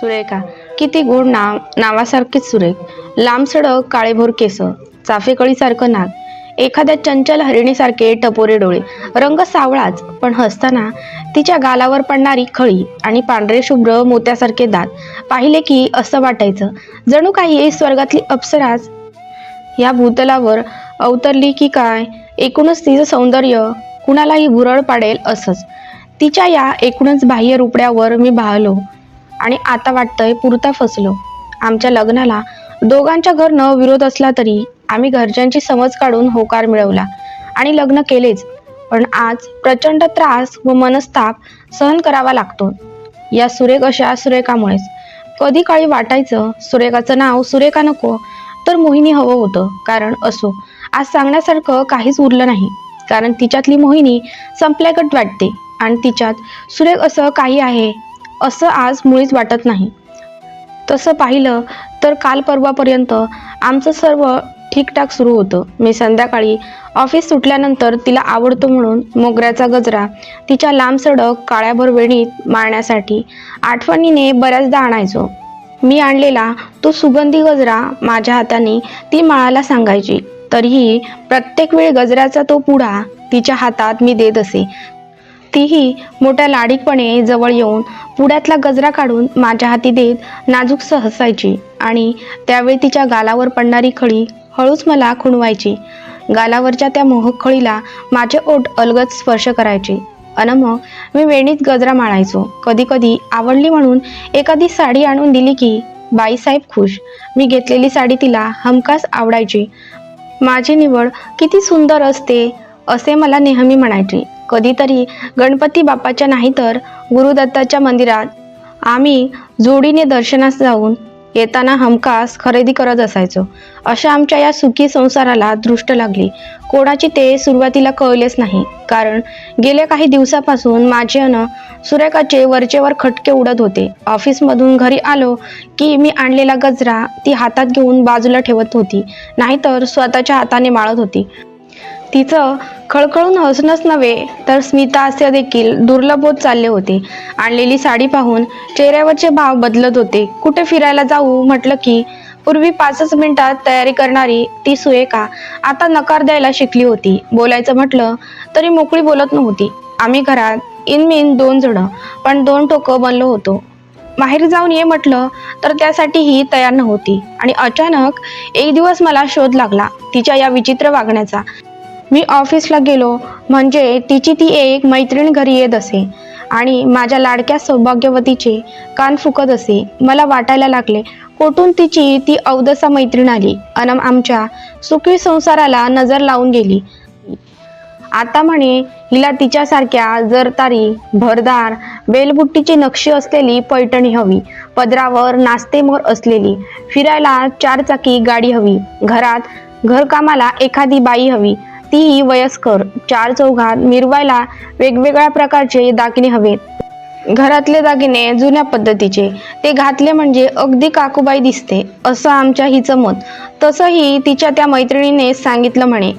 सुरेखा. किती गोड नाव नावासारखीच सुरेख. लांब सडक काळेभोर केस चाफेकळीसारखं नाक. एखाद्या चंचल हरिणीसारखे टपोरे डोळे. रंग सावळाच पण हसताना तिच्या गालावर पडणारी खळी आणि पांढरे शुभ्र मोत्यासारखे दात. पाहिले की असं वाटायचं जणू काही स्वर्गातली अप्सराच. या भूतलावर अवतरली की काय? एकूणच तिचं सौंदर्य कुणालाही भुरळ पाडेल असंच. तिच्या या एकूणच बाह्य रुपड्यावर मी भाळलो आणि आता वाटतंय पुरता फसलो. आमच्या लग्नाला दोघांच्या घरनं विरोध असला तरी आम्ही घरच्यांची समज काढून होकार मिळवला आणि लग्न केलेच. पण आज प्रचंड त्रास व मनस्ताप सहन करावा लागतो. या सुरेख अशा सुरेखामुळेच. कधी काळी वाटायचं सुरेखाचं नाव सुरेखा नको तर मोहिनी हवं होतं. कारण असो आज सांगण्यासारखं काहीच उरलं नाही. कारण तिच्यातली मोहिनी संपल्यागत वाटते आणि तिच्यात सुरेख असं काही आहे असं आज मुळीच वाटत नाही. तसं पाहिलं तर काल परवापर्यंत आमचं सर्व ठीकठाक सुरू होतं. मी संध्याकाळी ऑफिस सुटल्यानंतर तिला आवडतो म्हणून मोगऱ्याचा गजरा तिच्या लांब सडक काळ्याभर वेणीत मारण्यासाठी आठवणीने बऱ्याचदा आणायचो. मी आणलेला तो सुगंधी गजरा माझ्या हाताने ती माळाला सांगायची. तरीही प्रत्येक वेळी गजऱ्याचा तो पुढा तिच्या हातात मी देत असे. तीही मोठ्या लाडीकपणे जवळ येऊन पुड्यातला गजरा काढून माझ्या हाती देत नाजूकसं हसायची आणि त्यावेळी तिच्या गालावर पडणारी खळी हळूच मला खुणवायची. गालावरच्या त्या मोहक खळीला माझे ओठ अलगद स्पर्श करायचे. अन मग मी वेणीत गजरा माळायचो. कधी कधी आवडली म्हणून एखादी साडी आणून दिली की बाईसाहेब खुश. मी घेतलेली साडी तिला हमखास आवडायची. माझी निवड किती सुंदर असते असे मला नेहमी म्हणायचे. कधीतरी गणपती बाप्पाच्या नाही तर गुरुदत्ताच्या मंदिरात आम्ही जोडीने दर्शनास जाऊन येताना हमखास खरेदी करत असायचो. अशा आमच्या या सुखी संसाराला दृष्ट लागली. कोणाची ते सुरुवातीला कळलेच नाही. कारण गेल्या काही दिवसापासून माझे अन सुरेखाचे वरचेवर खटके उडत होते. ऑफिसमधून घरी आलो की मी आणलेला गजरा ती हातात घेऊन बाजूला ठेवत होती. नाहीतर स्वतःच्या हाताने माळत होती. तिचं खळखळून हसणंच नव्हे तर स्मिता असे देखील दुर्लभ होत चालले होते. आणलेली साडी पाहून चेहऱ्यावरचे भाव बदलत होते. कुठे फिरायला जाऊ म्हटलं की पूर्वी पाचच मिनिटात तयारी करणारी ती सुरेखा आता नकार द्यायला शिकली होती. बोलायचं म्हटलं तरी मोकळी बोलत नव्हती. आम्ही घरात इनमिन दोन जण पण दोन टोकं बनलो होतो. बाहेर जाऊन ये म्हटलं तर त्यासाठीही तयार नव्हती. आणि अचानक एक दिवस मला शोध लागला तिच्या या विचित्र वागण्याचा. मी ऑफिसला गेलो. म्हणजे तिची ती एक मैत्रीण घरी येत असे. आणि माझ्या लाडक्या सौभाग्यवतीचे कान फुकत असे. मला वाटायला लागले कोठून तिची ती अवदसा मैत्रीण आली? अन आमच्या सुखी संसाराला नजर लावून गेली. आता म्हणे हिला तिच्यासारख्या जरतारी भरदार बेलबुट्टीची नक्षी असलेली पैठणी हवी. पदरावर नास्तेमोर असलेली. फिरायला चारचाकी गाडी हवी. घरात घरकामाला एखादी बाई हवी. तीही वयस्कर चार चौघात मिरवायला वेगवेगळ्या प्रकारचे दागिने हवेत. घरातले दागिने जुन्या पद्धतीचे. ते घातले म्हणजे अगदी काकूबाई दिसते असं आमच्या हिचं मत. तसंही तिच्या त्या मैत्रिणीने सांगितलं म्हणे.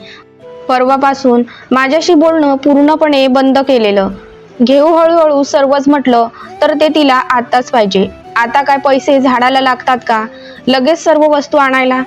परवापासून माझ्याशी बोलणं पूर्णपणे बंद केलेलं. घेऊ हळूहळू सर्वच म्हटलं तर ते तिला आत्ताच पाहिजे. आता काय पैसे झाडाला लागतात का? लगेच सर्व वस्तू आणायला?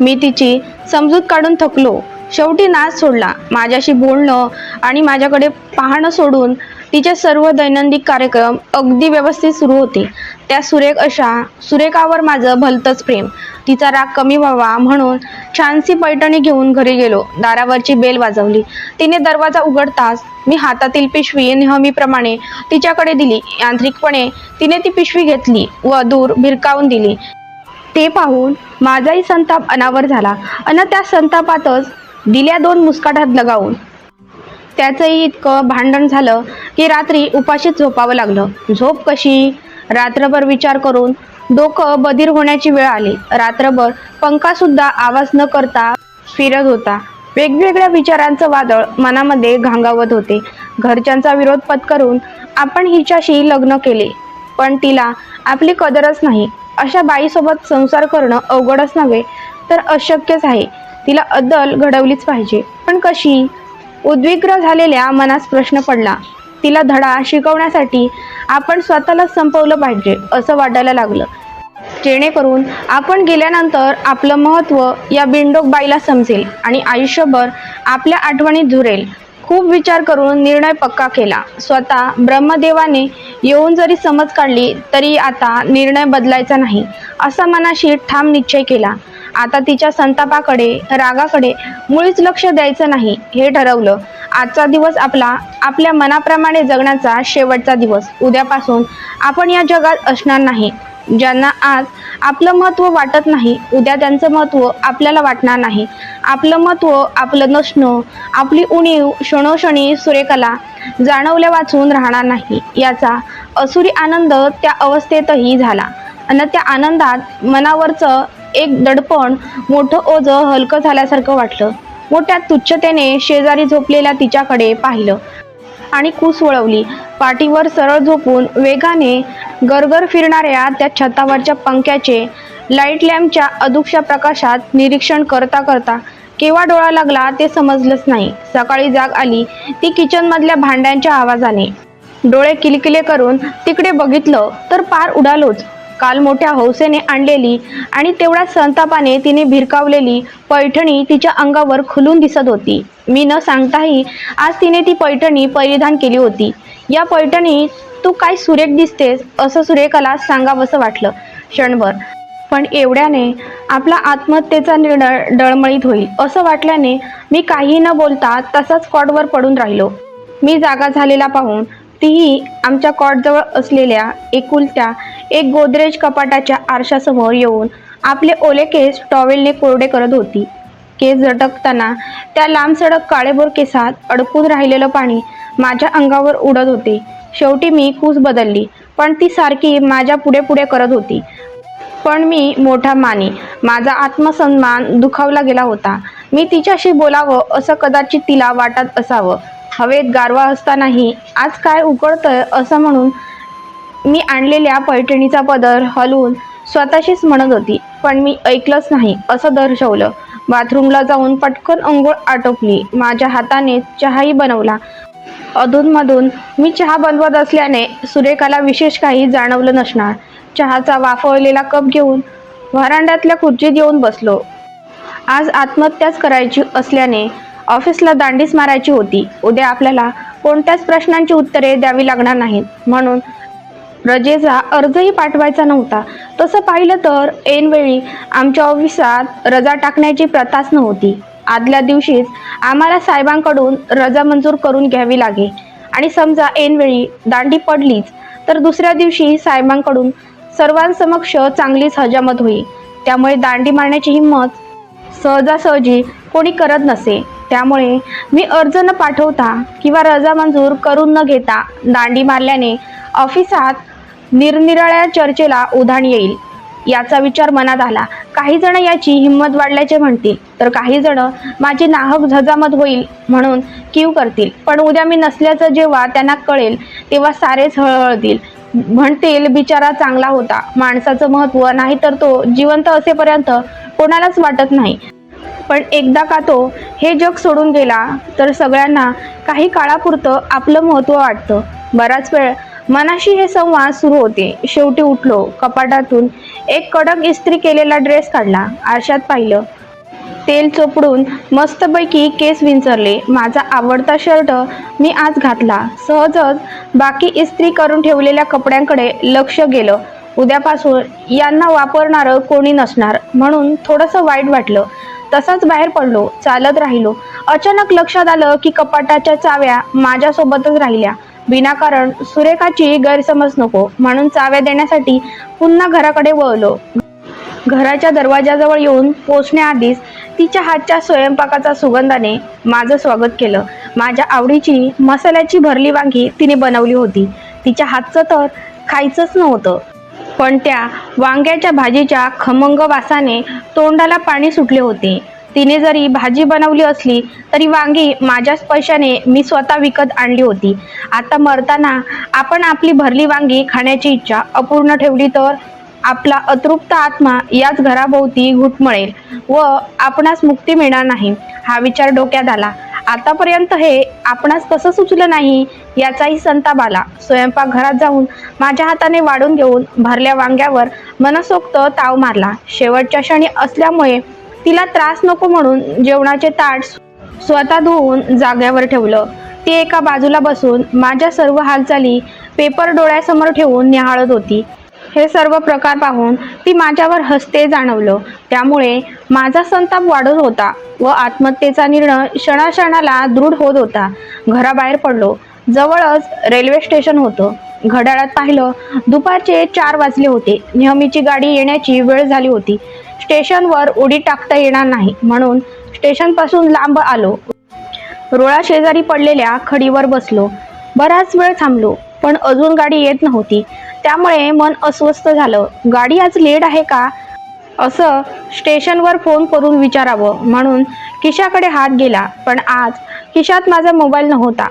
मी तिची समजूत काढून थकलो. शेवटी नाच सोडला. माझ्याशी बोलणं आणि माझ्याकडे पाहणं सोडून तिचे सर्व दैनंदिन कार्यक्रम अगदी व्यवस्थित सुरू होते. त्या सुरेख अशा सुरेखावर माझं भलतंच प्रेम. तिचा राग कमी व्हावा म्हणून छानसी पैठणी घेऊन घरी गेलो. दारावरची बेल वाजवली. तिने दरवाजा उघडताच मी हातातील पिशवी नेहमीप्रमाणे तिच्याकडे दिली. यांत्रिकपणे तिने ती पिशवी घेतली व दूर भिरकावून दिली. ते पाहून माझाही संताप अनावर झाला. अन त्या संतापातच दिल्या दोन मुस्काटात लगावून. त्याचंही इतकं भांडण झालं की रात्री उपाशीच झोपावं लागलं. झोप कशी? रात्रभर विचार करून डोकं बधीर होण्याची वेळ आली. रात्रभर पंखा सुद्धा आवाज न करता फिरत होता. वेगवेगळ्या विचारांचं वादळ मनामध्ये घांगावत होते. घरच्यांचा विरोध पत्करून आपण हिच्याशी लग्न केले. पण तिला आपली कदरच नाही. अशा बाईसोबत संसार करणं अवघडच नव्हे तर अशक्यच आहे. तिला अद्दल घडवलीच पाहिजे. पण कशी? उद्विग्र झालेल्या मनास प्रश्न पडला. तिला धडा शिकवण्यासाठी आपण स्वतःला संपवलं पाहिजे असं वाटायला लागलं. जेणेकरून आपण गेल्यानंतर आपलं महत्त्व या बिंडोक बाईला समजेल आणि आयुष्यभर आपल्या आठवणीत झुरेल खूप विचार करून निर्णय पक्का केला. स्वतः ब्रह्मदेवाने येऊन जरी समज काढली तरी आता निर्णय बदलायचा नाही असा मनाशी ठाम निश्चय केला. आता तिच्या संतापाकडे रागाकडे मुळीच लक्ष द्यायचं नाही हे ठरवलं. आजचा दिवस आपला आपल्या मनाप्रमाणे जगण्याचा शेवटचा दिवस. उद्यापासून आपण या जगात असणार नाही. ज्यांना आज आपलं महत्त्व वाटत नाही उद्या त्यांचं महत्त्व आपल्याला वाटणार नाही. आपलं महत्त्व आपलं नसणं आपली उणीव क्षणोक्षणी सुरेखाला जाणवल्या वाचून राहणार नाही. याचा असुरी आनंद त्या अवस्थेतही झाला. आणि त्या आनंदात मनावरचं एक दडपण मोठं ओझं हलकं झाल्यासारखं वाटलं. मोठ्या तुच्छतेने शेजारी झोपलेल्या तिच्याकडे पाहिलं आणि कूस वळवली. पाठीवर सरळ झोपून वेगाने गरगर फिरणाऱ्या त्या छतावरच्या पंख्याचे लाइट लॅम्पच्या अदुकशा प्रकाशात निरीक्षण करता करता केव्हा डोळा लागला ते समजलंच नाही. सकाळी जाग आली ती किचनमधल्या भांड्यांच्या आवाजाने. डोळे किलकिले करून तिकडे बघितलं तर पार उडालोच. काल मोठ्या हौसेने आणलेली आणि तेवढ्या संतापाने तिने भिरकावलेली पैठणी तिच्या अंगावर खुलून दिसत होती. मी न सांगताही आज तिने ती पैठणी परिधान केली होती. या पैठणी तू काय सुरेख दिसतेस असं सुरेखाला सांगावंसं वाटलं क्षणभर. पण एवढ्याने आपला आत्महत्येचा निर्णय डळमळीत होईल असं वाटल्याने मी काही न बोलता तसाच कॉटवर पडून राहिलो. मी जागा झालेला पाहून तीही आमच्या कॉटजवळ असलेल्या एकुलत्या एक गोदरेज कपाटाच्या आरशासमोर येऊन आपले ओले केस टॉवेलने कोरडे करत होती. केस झटकताना त्या लांबसडक काळेभोर केसात अडकून राहिलेलं पाणी माझ्या अंगावर उडत होते. शेवटी मी कूस बदलली पण ती सारखी माझ्या पुढे पुढे करत होती. पण मी मोठा मानी माझा आत्मसन्मान दुखावला गेला होता. मी तिच्याशी बोलावं असं कदाचित तिला वाटत असावं. हवेत गारवा असतानाही आज काय उकळतंय असं म्हणून मी आणलेल्या पैठणीचा पदर हलवून स्वतःशीच म्हणत होती पण मी ऐकलंच नाही असं दर्शवलं. बाथरूमला जाऊन पटकन अंघोळ आटोपली. माझ्या हाताने चहाही बनवला. अधूनमधून मी चहा बनवत असल्याने सुरेखाला विशेष काही जाणवलं नसणार. चहाचा वाफवलेला कप घेऊन व्हरांड्यातल्या खुर्चीत येऊन बसलो. आज आत्महत्याच करायची असल्याने ऑफिसला दांडीच मारायची होती. उद्या आपल्याला कोणत्याच प्रश्नांची उत्तरे द्यावी लागणार नाहीत. म्हणून रजेचा अर्जही पाठवायचा नव्हता. तसं पाहिलं तर ऐनवेळी आमच्या ऑफिसात रजा टाकण्याची प्रथाच नव्हती. आदल्या दिवशीच आम्हाला साहेबांकडून रजा मंजूर करून घ्यावी लागे. आणि समजा ऐनवेळी दांडी पडलीच तर दुसऱ्या दिवशी साहेबांकडून सर्वांसमक्ष चांगलीच हजामत होई त्यामुळे दांडी मारण्याची हिंमत सहजासहजी कोणी करत नसे. त्यामुळे मी अर्ज न पाठवता किंवा रजा मंजूर करून न घेता दांडी मारल्याने ऑफिसात निरनिराळ्या चर्चेला उधाण येईल. याचा विचार मनात आला. काही जण याची हिंमत वाढल्याचे म्हणतील. तर काही जण माझी नाहक झजामत होईल म्हणून कीव करतील. पण उद्या मी नसल्याचं जेव्हा त्यांना कळेल तेव्हा सारेच हळहळतील. म्हणतील बिचारा चांगला होता. माणसाचं महत्त्व नाही तर तो जिवंत असेपर्यंत कोणालाच वाटत नाही. पण एकदा का तो हे जग सोडून गेला तर सगळ्यांना काही काळापुरतं आपलं महत्त्व वाटतं. बराच वेळ मनाशी हे संवाद सुरू होते. शेवटी उठलो कपाटातून एक कडक इस्त्री केलेला ड्रेस काढला. आरशात पाहिलं तेल चोपडून मस्तपैकी केस विंचरले. माझा आवडता शर्ट मी आज घातला. सहजच बाकी इस्त्री करून ठेवलेल्या कपड्यांकडे लक्ष गेलं. उद्यापासून यांना वापरणारं कोणी नसणार. म्हणून थोडंसं वाईट वाटलं. तसाच बाहेर पडलो चालत राहिलो. अचानक लक्षात आलं की कपाटाच्या चाव्या माझ्यासोबतच राहिल्या. विनाकारण सुरेखाची गैरसमज नको म्हणून चाव्या देण्यासाठी पुन्हा घराकडे वळलो. घराच्या दरवाजाजवळ येऊन पोचण्याआधीच तिच्या हातच्या स्वयंपाकाचा सुगंधाने माझं स्वागत केलं. माझ्या आवडीची मसाल्याची भरली वांगी तिने बनवली होती. तिच्या हातचं तर खायचंच नव्हतं. पण त्या वांग्याच्या भाजीच्या खमंग वासाने तोंडाला पाणी सुटले होते. तिने जरी भाजी बनवली असली तरी वांगी माझ्याच पैशाने मी स्वतः विकत आणली होती. आता मरताना आपण आपली भरली वांगी खाण्याची इच्छा अपूर्ण ठेवली तर आपला अतृप्त आत्मा याच घराभोवती घुटमळेल व आपणास मुक्ती मिळणार नाही हा विचार डोक्यात आला. आतापर्यंत हे आपणास कसं सुचलं नाही याचाही संताप आला. स्वयंपाकघरात जाऊन माझ्या हाताने वाढून घेऊन भरल्या वांग्यावर मनसोक्त ताव मारला. शेवटच्या क्षणी असल्यामुळे तिला त्रास नको म्हणून जेवणाचे ताट स्वतः धुवून जाग्यावर ठेवलं. ती एका बाजूला बसून माझ्या सर्व हालचाली पेपर डोळ्यासमोर ठेवून निहाळत होती. हे सर्व प्रकार पाहून ती माझ्यावर हसते जाणवलं. त्यामुळे माझा संताप वाढत होता व आत्महत्येचा निर्णय क्षणाक्षणाला दृढ होत होता. घराबाहेर पडलो. जवळच रेल्वे स्टेशन होतं. घड्याळात पाहिलं दुपारचे चार वाजले होते. नेहमीची गाडी येण्याची वेळ झाली होती. स्टेशनवर उडी टाकता येणार नाही म्हणून स्टेशनपासून लांब आलो. रोळा शेजारी पडलेल्या खडीवर बसलो. बराच वेळ थांबलो पण अजून गाडी येत नव्हती. त्यामुळे मन अस्वस्थ झालं. गाडी आज लेट आहे का? असं स्टेशनवर फोन करून विचारावं. म्हणून खिशाकडे हात गेला. पण आज खिशात माझा मोबाईल नव्हता.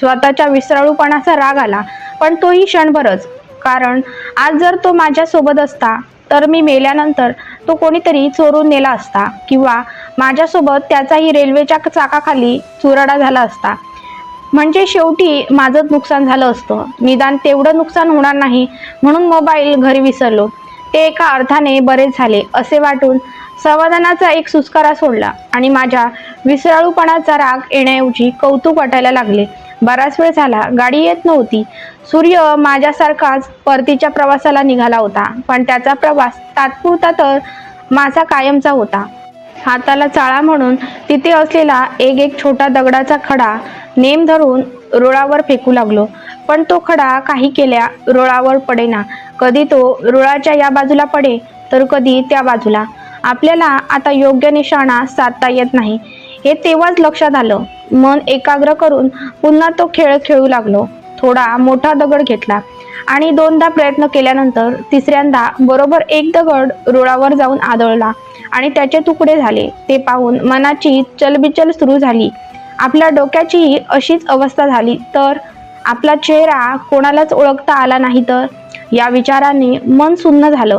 स्वतःच्या विसराळूपणाचा राग आला. पण तोही क्षणभरच. कारण आज जर तो माझ्यासोबत असता तर मी मेल्यानंतर तो कोणीतरी चोरून नेला असता. किंवा माझ्यासोबत त्याचाही रेल्वेच्या चाकाखाली चुराडा झाला असता. म्हणजे शेवटी माझं नुकसान झालं असतं. निदान तेवढं नुकसान होणार नाही म्हणून मोबाईल घरी विसरलो. ते एका अर्थाने बरेच झाले असे वाटून समाधानाचा एक सुस्कारा सोडला आणि माझ्या विसराळूपणाचा राग येण्याऐवजी कौतुक वाटायला लागले. बराच वेळ झाला गाडी येत नव्हती. सूर्य माझ्यासारखाच परतीच्या प्रवासाला निघाला होता पण त्याचा प्रवास तात्पुरता तर माझा कायमचा होता. हाताला चाळा म्हणून तिथे असलेला एक एक छोटा दगडाचा खडा नेम धरून रुळावर फेकू लागलो. पण तो खडा काही केल्या रुळावर पडेना. कधी तो रुळाच्या या बाजूला पडे तर कधी त्या बाजूला. आपल्याला आता योग्य निशाणा साधता येत नाही. हे तेव्हाच लक्षात आलं. मन एकाग्र करून पुन्हा तो खेळ खेळू लागलो. थोडा मोठा दगड घेतला आणि दोनदा प्रयत्न केल्यानंतर तिसऱ्यांदा बरोबर एक दगड रुळावर जाऊन आदळला आणि त्याचे तुकडे झाले. ते पाहून मनाची चलबिचल सुरू झाली. आपल्या डोक्याचीही अशीच अवस्था झाली तर आपला चेहरा कोणालाच ओळखता आला नाही तर? या विचाराने मन सुन्न झालं.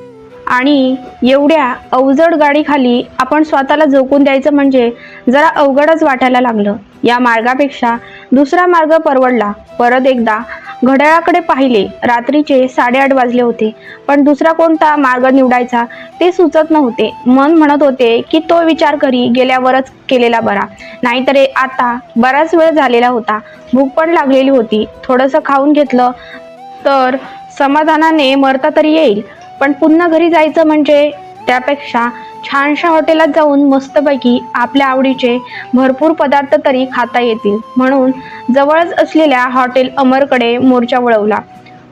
आणि एवढ्या अवजड गाडीखाली आपण स्वतःला झोकून द्यायचं म्हणजे जरा अवघडच वाटायला लागलं. या मार्गापेक्षा दुसरा मार्ग परवडला. परत एकदा घड्याळाकडे पाहिले. रात्रीचे साडेआठ वाजले होते. पण दुसरा कोणता मार्ग निवडायचा ते सुचत नव्हते. मन म्हणत होते की तो विचार करी गेल्यावरच केलेला बरा. नाहीतर आता बराच वेळ झालेला होता. भूक पण लागलेली होती. थोडंसं खाऊन घेतलं तर समाधानाने मरता तरी येईल. पण पुन्हा घरी जायचं म्हणजे त्यापेक्षा छानशा हॉटेलात जाऊन मस्तपैकी आपल्या आवडीचे भरपूर पदार्थ तरी खाता येतील. म्हणून जवळच असलेल्या हॉटेल अमरकडे मोर्चा वळवला.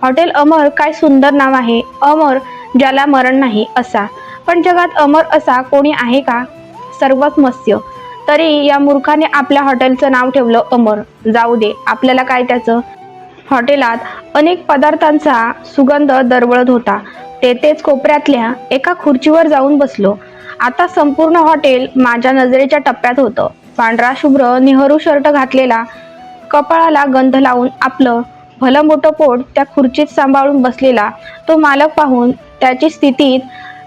हॉटेल अमर काय सुंदर नाव आहे? अमर ज्याला मरण नाही असा. पण जगात अमर असा कोणी आहे का? सर्वच मत्स्य. तरी या मूर्खाने आपल्या हॉटेलचं नाव ठेवलं अमर. जाऊ दे आपल्याला काय त्याचं? हॉटेलात अनेक पदार्थांचा सुगंध दरवळत होता. तेथेच कोपऱ्यातल्या एका खुर्चीवर जाऊन बसलो. आता संपूर्ण हॉटेल माझ्या नजरेच्या टप्प्यात होतं. पांढरा शुभ्र नेहरू शर्ट घातलेला कपाळाला गंध लावून आपलं भलं मोठं पोट त्या खुर्चीत सांभाळून बसलेला तो मालक पाहून त्याची स्थितीत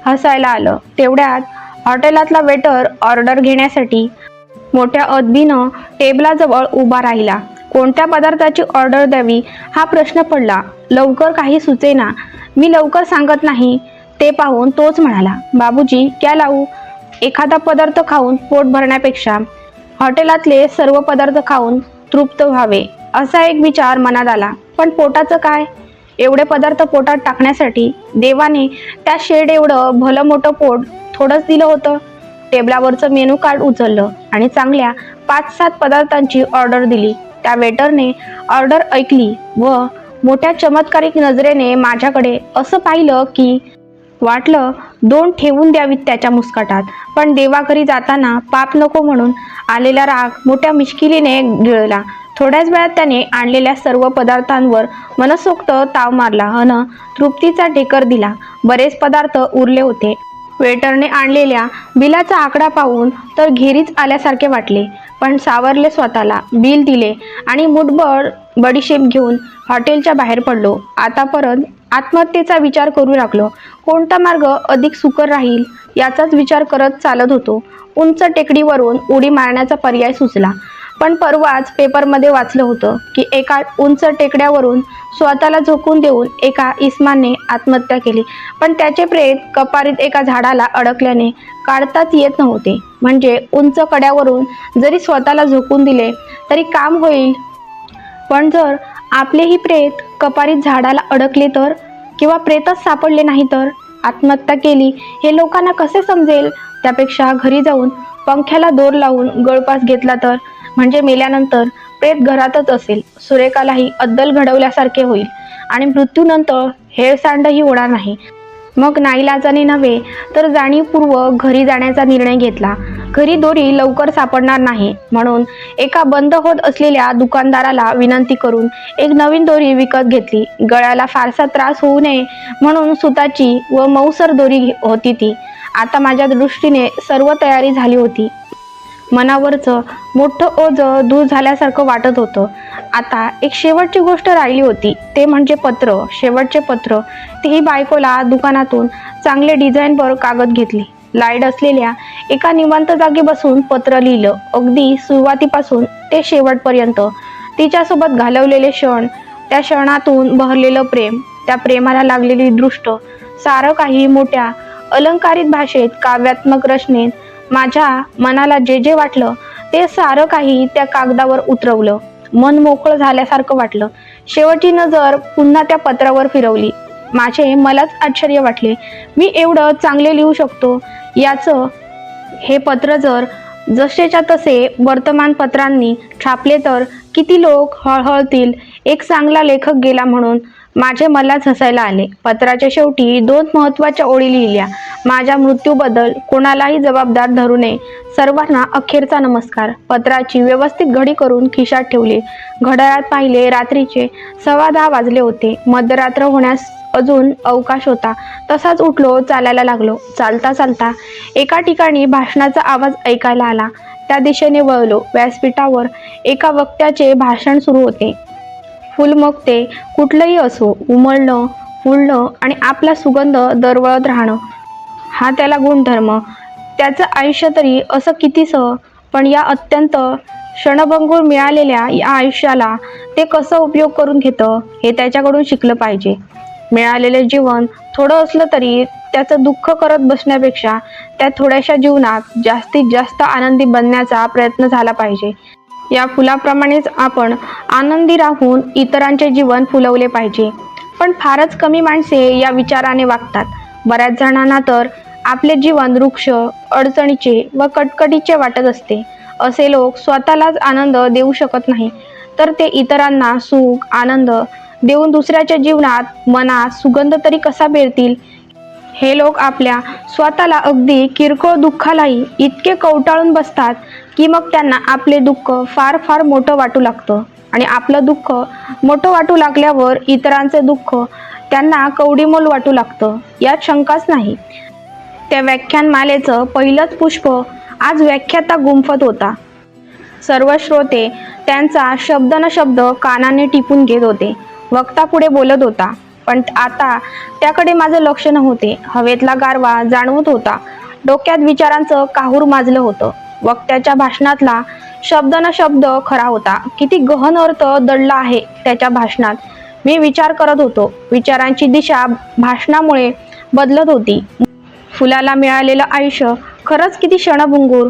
हसायला आलं. तेवढ्यात हॉटेलातला वेटर ऑर्डर घेण्यासाठी मोठ्या अदबीनं टेबलाजवळ उभा राहिला. कोणत्या पदार्थाची ऑर्डर द्यावी हा प्रश्न पडला. लवकर काही सुचेना. मी लवकर सांगत नाही. ते पाहून तोच म्हणाला बाबूजी क्या लावू? एखादा पदार्थ खाऊन पोट भरण्यापेक्षा हॉटेलातले सर्व पदार्थ खाऊन तृप्त व्हावे असा एक विचार मनात आला. पण पोटाचं काय? एवढे पदार्थ पोटात टाकण्यासाठी देवाने त्या शेड एवढं भलं मोठं पोट थोडंच दिलं होतं. टेबलावरचं मेनू कार्ड उचललं आणि चांगल्या पाच सात पदार्थांची ऑर्डर दिली. त्या वेटरने ऑर्डर ऐकली व मोठ्या चमत्कारिक नजरेने माझ्याकडे असं पाहिलं की वाटलं दोन ठेवून द्यावीत त्याच्या मुस्कटात. पण देवाघरी जाताना पाप नको म्हणून आलेला राग मोठ्या मिश्किलीने गिळला. थोड्याच वेळात त्याने आणलेल्या सर्व पदार्थांवर मनसोक्त ताव मारला. अन तृप्तीचा ढेकर दिला. बरेच पदार्थ उरले होते. वेटरने आणलेल्या बिलाचा आकडा पाहून तर घेरीच आल्यासारखे वाटले पण सावरले स्वतःला. बिल दिले आणि मुठबळ बडीशेप घेऊन हॉटेलच्या बाहेर पडलो. आता परत आत्महत्येचा विचार करू लागलो. कोणता मार्ग अधिक सुकर राहील याचाच विचार करत चालत होतो. उंच टेकडीवरून उडी मारण्याचा पर्याय सुचला. पण परवाच पेपरमध्ये वाचलं होतं की एका उंच टेकड्यावरून स्वतःला झोकून देऊन एका इस्माने आत्महत्या केली. पण त्याचे प्रेत कपारीत एका झाडाला अडकल्याने काढताच येत नव्हते. म्हणजे उंच कड्यावरून जरी स्वतःला झोकून दिले तरी काम होईल. पण जर आपलेही प्रेत कपारीत झाडाला अडकले तर किंवा प्रेतच सापडले नाही तर? आत्महत्या केली हे लोकांना कसे समजेल? त्यापेक्षा घरी जाऊन पंख्याला दोर लावून गळपास घेतला तर? म्हणजे मेल्यानंतर प्रेत घरातच असेल. सुरेखालाही अद्दल घडवल्यासारखे होईल. आणि मृत्यूनंतर हेळसांडही होणार नाही. मग नाईलाजाने नव्हे तर जाणीवपूर्वक घरी जाण्याचा निर्णय घेतला. घरी दोरी लवकर सापडणार नाही म्हणून एका बंद होत असलेल्या दुकानदाराला विनंती करून एक नवीन दोरी विकत घेतली. गळ्याला फारसा त्रास होऊ नये म्हणून सुताची व मऊसर दोरी होती ती. आता माझ्या दृष्टीने सर्व तयारी झाली होती. मनावरचं मोठं ओझ दूर झाल्यासारखं वाटत होतं. आता एक शेवटची गोष्ट राहिली होती ते म्हणजे पत्र. शेवटचे पत्र. तेही बायकोला दुकानातून चांगले डिझाईनवर कागद घेतली. लाइट असलेल्या एका निवांत जागी बसून पत्र लिहिलं. अगदी सुरुवातीपासून ते शेवटपर्यंत. तिच्यासोबत घालवलेले क्षण त्या क्षणातून बहरलेलं प्रेम त्या प्रेमाला लागलेली दृष्ट सारं काही मोठ्या अलंकारित भाषेत काव्यात्मक रचनेत माझ्या मनाला जे जे वाटलं ते सारं काही त्या कागदावर उतरवलं. मन मोकळं झाल्यासारखं वाटलं. शेवटची नजर पुन्हा त्या पत्रावर फिरवली. माझे मलाच आश्चर्य वाटले. मी एवढं चांगले लिहू शकतो? याचं हे पत्र जर जसेच्या तसे वर्तमानपत्रांनी छापले तर किती लोक हळहळतील? एक चांगला लेखक गेला म्हणून माझे मलाच हसायला आले. पत्राच्या शेवटी दोन महत्त्वाच्या ओळी लिहिल्या. माझ्या मृत्यूबद्दल कोणालाही जबाबदार धरू नये. सर्वांना अखेरचा नमस्कार. पत्राची व्यवस्थित घडी करून खिशात ठेवली. घड्याळात पाहिले रात्रीचे सव्वा दहा वाजले होते. मध्यरात्र होण्यास अजून अवकाश होता. तसाच उठलो चालायला लागलो. चालता चालता एका ठिकाणी भाषणाचा आवाज ऐकायला आला. त्या दिशेने वळलो. व्यासपीठावर एका वक्त्याचे भाषण सुरू होते. फुल मग ते कुठलंही असो उमळणं फुलणं आणि आपला सुगंध दरवळत राहणं. हा त्याला गुणधर्म. त्याचं आयुष्य तरी असं कितीसं पण या अत्यंत क्षणभंगूर मिळालेल्या या आयुष्याला ते कसं उपयोग करून घेतं हे त्याच्याकडून शिकलं पाहिजे. मिळालेलं जीवन थोडं असलं तरी त्याचं दुःख करत बसण्यापेक्षा त्या थोड्याशा जीवनात जास्तीत जास्त आनंदी बनण्याचा प्रयत्न झाला पाहिजे. या फुलाप्रमाणेच आपण आनंदी राहून इतरांचे जीवन फुलवले पाहिजे. पण फारच कमी माणसे या विचाराने वागतात. बऱ्याच जणांना तर आपले जीवन वृक्ष अडचणीचे व कटकटीचे वाटत असते. असे लोक स्वतःलाच आनंद देऊ शकत नाही. तर ते इतरांना सुख आनंद देऊन दुसऱ्याच्या जीवनात मनात सुगंध तरी कसा पेरतील? हे लोक आपल्या स्वतःला अगदी किरकोळ दुःखालाही इतके कवटाळून बसतात. की मग त्यांना आपले दुःख फार फार मोठं वाटू लागतं. आणि आपलं दुःख मोठं वाटू लागल्यावर इतरांचे दुःख त्यांना कवडीमोल वाटू लागतं यात शंकाच नाही. त्या व्याख्यानमालेचं पहिलंच पुष्प आज व्याख्याता गुंफत होता. सर्व श्रोते त्यांचा शब्द न शब्द कानाने टिपून घेत होते. वक्ता पुढे बोलत होता पण आता त्याकडे माझं लक्ष नव्हते. हवेतला गारवा जाणवत होता. डोक्यात विचारांचं काहूर माजलं होतं. वक्त्याच्या भाषणातला शब्द न शब्द खरा होता. किती गहन अर्थ दडला आहे त्याच्या भाषणात. मी विचार करत होतो. विचारांची दिशा भाषणामुळे बदलत होती. फुलाला मिळालेलं आयुष्य खरंच किती क्षणभंगूर.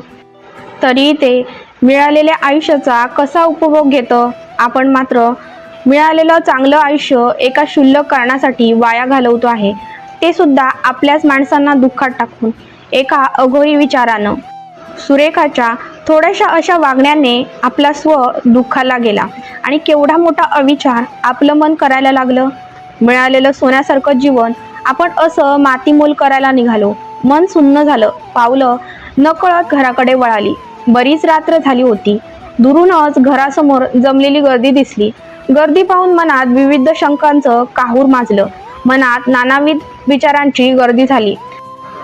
तरी ते मिळालेल्या आयुष्याचा कसा उपभोग घेतं? आपण मात्र मिळालेलं चांगलं आयुष्य एका क्षुल्लक कारणासाठी वाया घालवतो आहे. ते सुद्धा आपल्याच माणसांना दुःखात टाकून. एका अघोरी विचारानं. सुरेखाच्या थोड्याशा अशा वागण्याने आपला स्व दुःखाला गेला. आणि केवढा मोठा अविचार आपलं मन करायला लागलं. मिळालेलं सोन्यासारखं जीवन आपण असं मातीमोल करायला निघालो. मन सुन्न झालं. पावलं नकळत घराकडे वळाली. बरीच रात्र झाली होती. दुरूनच घरासमोर जमलेली गर्दी दिसली. गर्दी पाहून मनात विविध शंकांचं काहूर माजलं. मनात नानाविध विचारांची गर्दी झाली.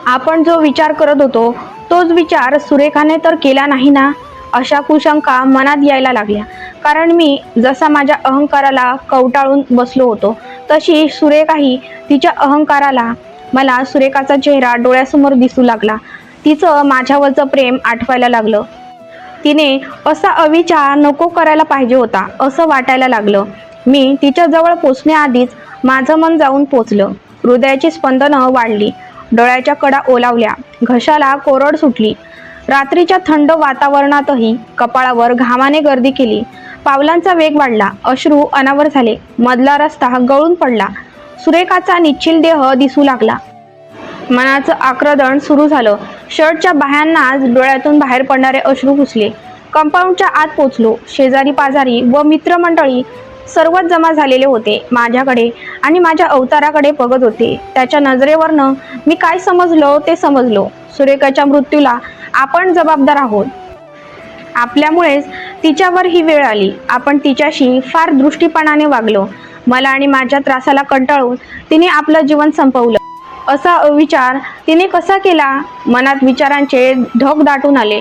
आपण जो विचार करत होतो तोच विचार सुरेखाने तर केला नाही ना? अशा कुशंका मनात यायला लागल्या. कारण मी जसा माझ्या अहंकाराला कवटाळून बसलो होतो तशी सुरेखाही तिच्या अहंकाराला मला सुरेखाचा चेहरा डोळ्यासमोर दिसू लागला. तिचं माझ्यावरचं प्रेम आठवायला लागलं. तिने असा अविचार नको करायला पाहिजे होता असं वाटायला लागलं. मी तिच्याजवळ पोचण्याआधीच माझं मन जाऊन पोचलं. हृदयाची स्पंदनं वाढली. डोळ्याच्या कडा ओलावल्या. घशाला कोरड सुटली. रात्रीच्या थंड वातावरणातही कपाळावर घामाने गर्दी केली. पावलांचा वेग वाढला. अश्रू अनावर झाले. मधला रस्ता गळून पडला. सुरेखाचा निश्चिल देह दिसू लागला. मनाचं आक्रदण सुरू झालं. शर्टच्या बाह्यांनाच डोळ्यातून बाहेर पडणारे अश्रू पुसले कंपाऊंडच्या आत पोचलो. शेजारी पाजारी व मित्रमंडळी सर्वच जमा झालेले होते माझ्याकडे आणि माझ्या अवताराकडे बघत होते. त्याच्या नजरेवरनं मी काय समजलो ते समजलो. सुरेखाच्या मृत्यूला आपण जबाबदार आहोत. आपल्यामुळेच तिच्यावर ही वेळ आली. आपण तिच्याशी फार दृष्टीपणाने वागलो. मला आणि माझ्या त्रासाला कंटाळून तिने आपलं जीवन संपवलं. असा विचार तिने कसा केला? मनात विचारांचे ढग दाटून आले.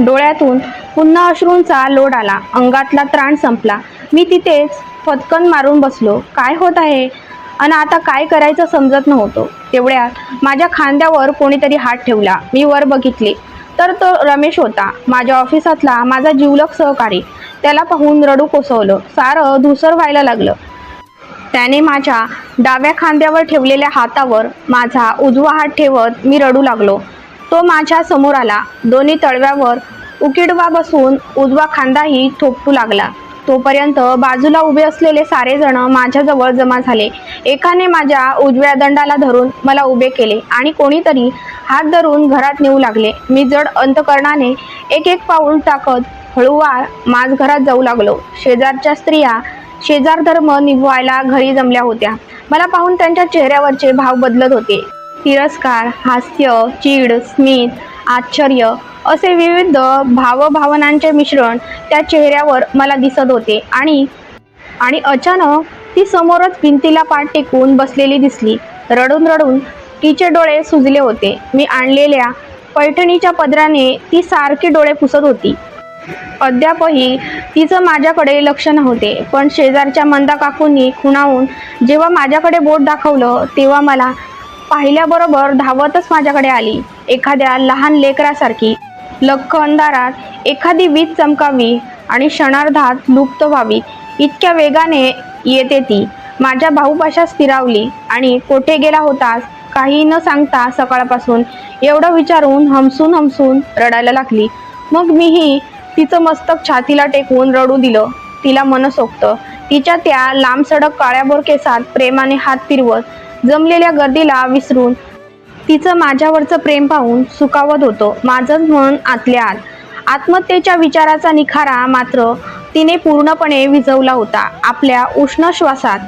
डोळ्यातून पुन्हा अश्रूंचा लोड आला. अंगातला त्राण संपला. मी तिथेच फटकन मारून बसलो. काय होत आहे? आणि आता काय करायचं समजत नव्हतं. तेवढ्यात माझ्या खांद्यावर कोणीतरी हात ठेवला. मी वर बघितले. तर तो रमेश होता. माझ्या ऑफिसातला माझा जीवलक सहकारी. त्याला पाहून रडू कोसवलं सारं धुसर व्हायला लागलं. त्याने माझ्या डाव्या खांद्यावर ठेवलेल्या हातावर माझा उजवा हात ठेवत मी रडू लागलो. तो माझ्यासमोर आला. दोन्ही तळव्यावर उकिडवा बसून उजवा खांदाही थोपटू लागला. तोपर्यंत बाजूला उभे असलेले सारेजण माझ्याजवळ जमा झाले. एकाने माझ्या उजव्या दंडाला धरून मला उभे केले आणि कोणीतरी हात धरून घरात नेऊ लागले. मी जड अंतकरणाने एक एक पाऊल टाकत हळूवार माझ घरात जाऊ लागलो. शेजारच्या स्त्रिया शेजार धर्म निभवायला घरी जमल्या होत्या. मला पाहून त्यांच्या चेहऱ्यावरचे भाव बदलत होते. तिरस्कार हास्य चीड स्मित आश्चर्य असे विविध भावभावनांचे मिश्रण त्या चेहऱ्यावर मला दिसत होते. आणि आणि अचानक ती समोरच भिंतीला पाठ टेकून बसलेली दिसली. रडून रडून तिचे डोळे सुजले होते. मी आणलेल्या पैठणीच्या पदराने ती सारखी डोळे पुसत होती. अद्यापही तिचं माझ्याकडे लक्ष नव्हते. पण शेजारच्या मंदा काकूंनी खुणावून जेव्हा माझ्याकडे बोट दाखवलं तेव्हा मला पाहिल्याबरोबर धावतच माझ्याकडे आली. एखाद्या लहान लेकरासारखी लख्ख अंधारात एखादी वीज चमकावी आणि क्षणार्धात लुप्त व्हावी इतक्या वेगाने येते ती. माझ्या भाऊपाशा स्थिरावली आणि कोठे गेला होतास काही न सांगता सकाळपासून एवढं विचारून हमसून हमसून रडायला लागली. मग मीही तिचं मस्तक छातीला टेकवून रडू दिलं. तिला मनसोक्त तिच्या त्या लांबसडक काळ्याभोर केसात प्रेमाने हात फिरवत जमलेल्या गर्दीला विसरून तिचं माझ्यावरचं प्रेम पाहून सुखावत होतं. माझंच म्हणून आतल्या आत. आत्महत्येच्या विचाराचा निखारा मात्र तिने पूर्णपणे विझवला होता. आपल्या उष्ण श्वासात